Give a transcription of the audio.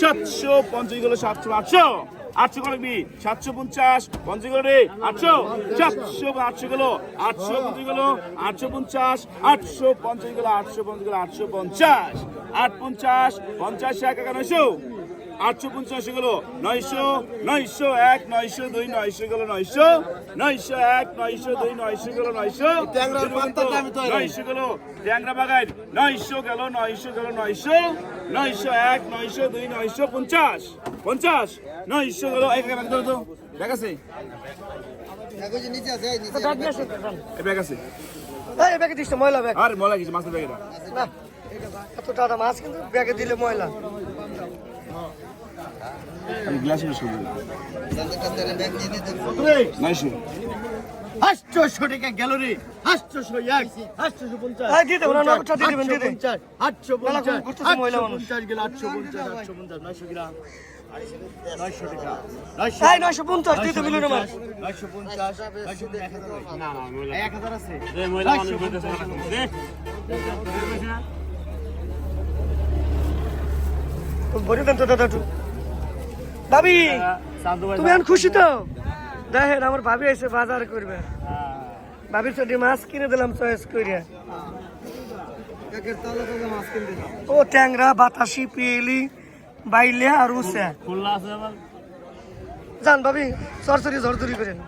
সাতশো পঞ্চাশ গেলো সাতশো আটশো। আটশো করে বি সাতশো পঞ্চাশ। পঞ্চাশ গেলো রে, আটশো। সাতশো আটশো গেল, আটশো পঞ্চাশ গেল, আটশো পঞ্চাশ। আটশো পঞ্চাশ গেল, আটশো পঞ্চাশ গেল, আটশো পঞ্চাশ। আট পঞ্চাশ পঞ্চাশ, এক একা নয়শো আটশো পঞ্চাশ গেলো নয়শো নয়শো এক নয়শো দুই নয়শো গেলো নয়শো নয়শো এক নয়শো দুই নয়শো গেলো নয়শো। নয়শো গেলো ট্যাংরা বাগান নয়শো গেল নয়শো গেল নয়শো নয়শো এক নয়শো দুই নয়শো পঞ্চাশ পঞ্চাশ নয়শো গেল। এক ব্যাগ আছে আছে? এই, দিস ময়লা ব্যাগ। আর মলা গেছে মাছের ব্যাগ না এত টাটা মাছ কিন্তু ব্যাগে দিলে ময়লা। গ্লাস ইউজ করব ব্যাগ দিয়ে দিতে নয়শো আটশোশো টাকা গেল রে আটশোশো এক আটশোশো পঞ্চাশ এই, দিয়ে দেবো, না, না, ওটা দিয়ে দিবেন, দিয়ে দিন। পঞ্চাশ আটশো পঞ্চাশ আটশো পঞ্চাশ গেল আটশো পঞ্চাশ আটশো পঞ্চাশ নয়শো গ্রাম। নয়শো টাকা নয়শো এই নয়শো পঞ্চাশ দিতে মিলুন আমার। নয়শো পঞ্চাশ এক হাজার না না এক হাজার আছে ভরে দেন তো দাদা একটু। ভাবি তুমি এখন খুশি তো? দেখেন আমার ভাবি এসে বাজার করবে। ভাবির সাথে মাছ কিনে দিলাম চয়েস কিনতে ও ট্যাংরা বাতাসি পিয়েলি বাইলে আর উসে। যান ভাবি সরসরি ঝরঝরি করেন।